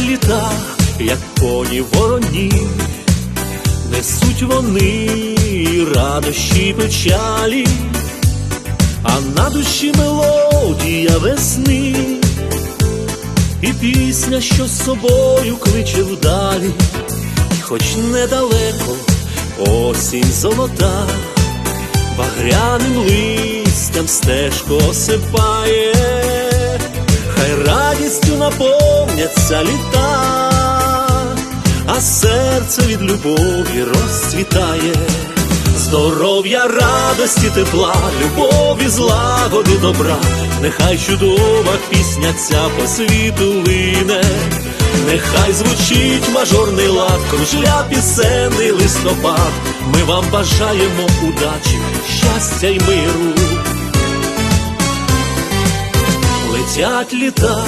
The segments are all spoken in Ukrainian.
літах, як коні вороні, несуть вони радощі печалі, а на душі мелодія весни, і пісня, що з собою кличе вдалі, хоч недалеко осінь золота, багряним листям стежко осипає, наповняться літа, а серце від любові розцвітає. Здоров'я, радості, тепла, любові, злагоди, добра, нехай чудова пісня ця по світу лине, нехай звучить мажорний лад, кружля пісенний листопад. Ми вам бажаємо удачі, щастя й миру. Летять літа,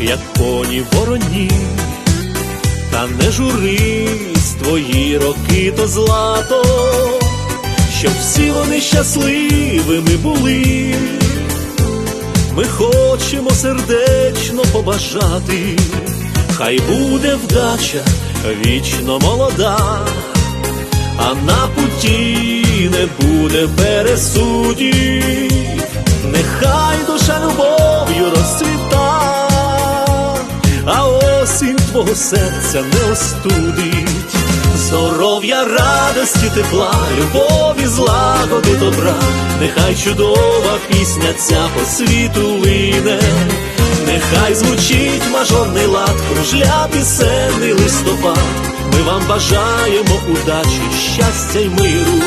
як коні вороні, та не журись, твої роки то злато, щоб всі вони щасливими були. Ми хочемо сердечно побажати, хай буде вдача вічно молода, а на путі не буде пересудів, нехай душа любов'ю розцвіта, твого серця не остудить. Здоров'я, радості, тепла, любові, злагоди, добра, нехай чудова пісня ця по світу лине, нехай звучить мажорний лад, кружля пісенний листопад. Ми вам бажаємо удачі, щастя й миру.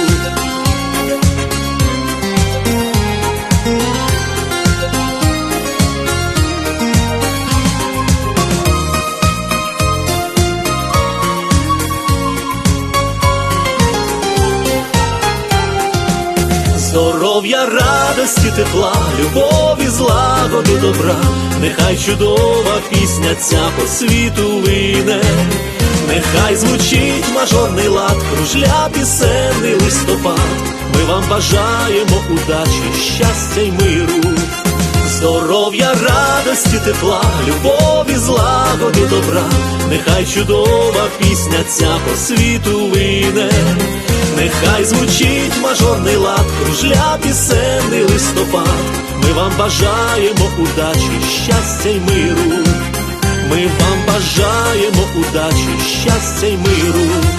Здоров'я, радості, тепла, любові, злагоди, добра, нехай чудова пісня ця по світу лине, нехай звучить мажорний лад, кружля пісенний листопад. Ми вам бажаємо удачі, щастя й миру. Здоров'я, радості, тепла, любові, злагоди, добра, нехай чудова пісня ця по світу лине, нехай звучить мажорний лад, кружля пісенний листопад. Ми вам бажаємо удачі, щастя й миру. Ми вам бажаємо удачі, щастя й миру.